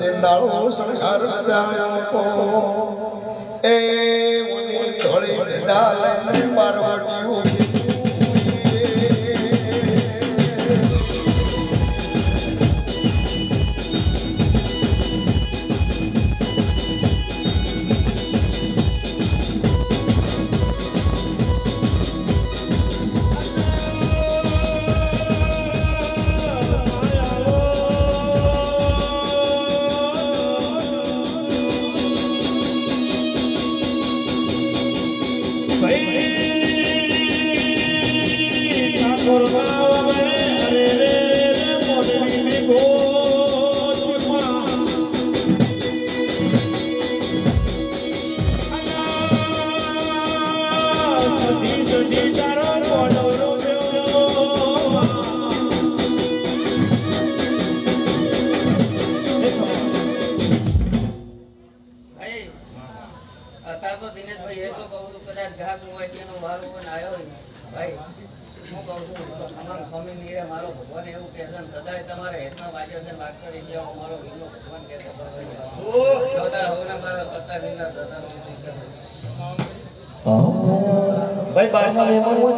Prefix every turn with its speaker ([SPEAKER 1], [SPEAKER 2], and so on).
[SPEAKER 1] તે દાળો સંસાર કો એ મુનિ ધોળી ડાલે મારવાડ્યું
[SPEAKER 2] ભાઈ તો દિનેશભાઈ એટલું કહું છું કદાચ ગ્રાહક મોબાઈલનો વારો આવ્યો હોય ભાઈ, હું કહું છું તો તમામ સ્વામી નીરે મારો ભગવાન એવું કહે છે સદાય તમારે હેતમાં વાંચ્યો છે વાત કરી છે મારો વિનો ભગવાન કહે છે મારા
[SPEAKER 3] ભાઈ બહારના મહેમાન હોય